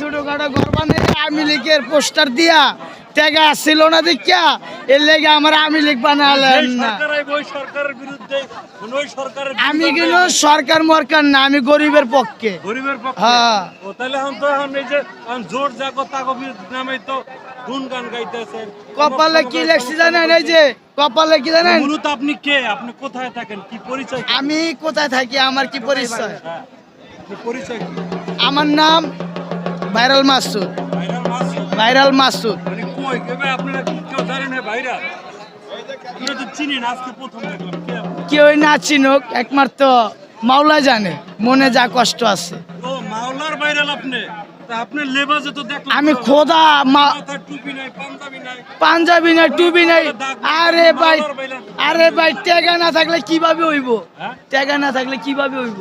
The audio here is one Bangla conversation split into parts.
ছোটখাটো ঘর বানিয়ে লীগের পোস্টার দিয়া ছিল না দেখিয়া এর লেগে আমার আমি লীগ বানালেন না। আমি কিন্তু সরকার মরকার না আমি গরিবের পক্ষে। গরিবের পক্ষে? হ্যাঁ। তাহলে এখন তো এখন এই যে জোর জাগো তাগো নামে তো কপালে কি লেখছি জানেন এই যে কপালে কি জানেন? মূলত আপনি কে? আপনি কোথায় থাকেন? কি পরিচয়? আমি কোথায় থাকি? আমার কি পরিচয়? হ্যাঁ। পরিচয় আমার নাম ভাইরাল মাসুদ। ভাইরাল মাসুদ? মানে কেউ না চিনুক একমাত্র মাওলা জানে। মনে যা কষ্ট আছে। আমি খোদা পাঞ্জাবি নাই। পাঞ্জাবি নাই টুবি নাই। আরে ভাই আরে ভাই টেগা না থাকলে কীভাবে হইব? টেগা টেকা না থাকলে কীভাবে হইব?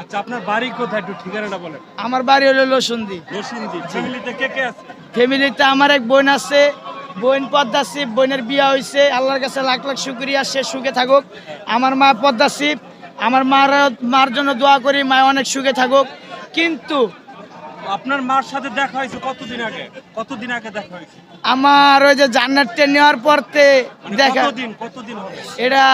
আচ্ছা আপনার বাড়ি কোথায়? একটু ঠিকানাটা বলেন। আমার বাড়ি হলো লসুন্দি। রসুনদি ফ্যামিলিতে কে কে আছে? ফ্যামিলিতে আমার এক বোন আছে বোন পদ্মা শিব বোনের বিয়া হয়েছে আল্লাহর কাছে লাখ লাখ শুক্রিয়া সে সুখে থাকুক। আমার মা পদ্মা শিব আমার মার মার জন্য দোয়া করি মা অনেক সুখে থাকুক। কিন্তু আপনার মার সাথে দেখা হয়েছে কতদিন আগে? কতদিন আগে দেখা হয়েছে? আমার ওই যে জান্নাতটা নেওয়ার পরতে মানে দেখা কতদিন? কতদিন হবে? এটা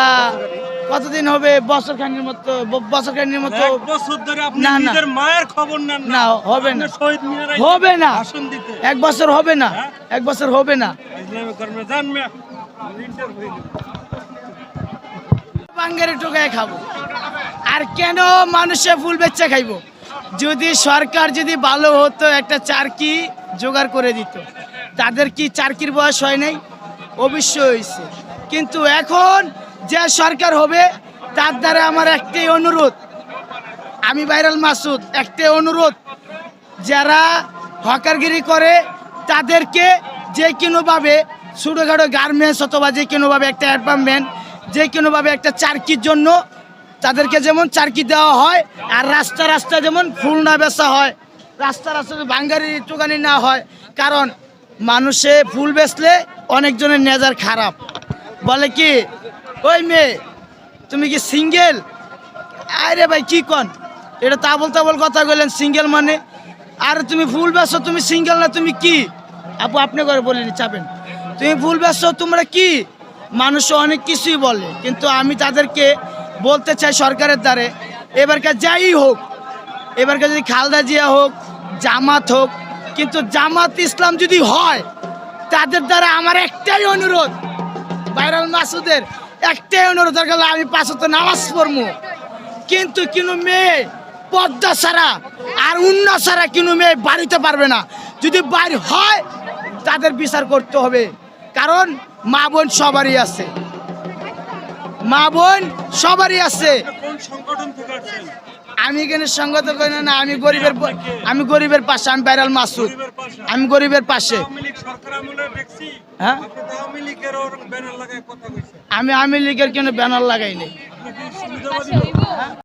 কতদিন হবে? বছর খানির মতো বছর খানির মতো বছর ধরে আপনি না, না। নিজের মায়ের খবর না, হবে না। শহীদ মিনারে হবে না। ভাষণ দিতে। এক বছর হবে না। হ্যাঁ? এক বছর হবে না। কর্মে বাঙ্গারে টোকায় খাব। আর কেন মানুষে ফুল বেচা খাইবো? যদি সরকার যদি ভালো হতো একটা চারকি জোগাড় করে দিত। তাদের কি চারকির বয়স হয় নাই? অবশ্যই হয়েছে কিন্তু এখন যে সরকার হবে, তার দ্বারা আমার একটাই অনুরোধ, আমি ভাইরাল মাসুদ, একটাই অনুরোধ, যারা হকারগিরি করে, তাদেরকে যে কোনোভাবে ছোটোখাটো গার্মেন্টস অথবা যে কোনোভাবে একটা অ্যাপার্টমেন্ট যে কোনোভাবে একটা চারকির জন্য তাদেরকে যেমন চারকি দেওয়া হয়, আর রাস্তা রাস্তা যেমন ফুল না বেচা হয়, রাস্তা রাস্তা বাঙ্গারি টুকানি না হয়, কারণ মানুষে ফুল বেচলে অনেকজনের নেজার খারাপ। বলে কি, ওই মেয়ে, তুমি কি সিঙ্গেল? আরে ভাই, কি কন? এটা তাবল তাবল কথা বললেন সিঙ্গেল মানে? আর তুমি ফুল বেছো তুমি সিঙ্গেল না, তুমি কি? আপু, আপনি করে বলেন, চাপেন। তুমি ফুল বেছো তোমরা কি? মানুষ অনেক কিছুই বলে, কিন্তু আমি তাদেরকে বলতে চাই সরকারের দ্বারে, এবারকার যাই হোক, এবারকার যদি খালদা জিয়া হোক, জামাত হোক, কিন্তু জামাত ইসলাম যদি হয়, তাদের দ্বারা আমার একটাই অনুরোধ ভাইরাল মাসুদের একটাই অনুরোধ হলো আমি পাঁচত নামাজ পড়ব কিন্তু কোনো মেয়ে পদ্মা ছাড়া আর অন্য ছাড়া কোনো মেয়ে বাড়িতে পারবে না। যদি বাড়ি হয়, তাদের বিচার করতে হবে। কারণ মা বোন সবারই আছে। মা বোন সবারই আছে। আমি এখানে সঙ্গত করি না, আমি গরিবের আমি গরিবের পাশে, আমি বাইরাল মাসুদ। আমি গরিবের পাশে। আওয়ামী হ্যাঁ? আওয়ামী আমি আমি লীগের কোনো ব্যানার লাগাইনি।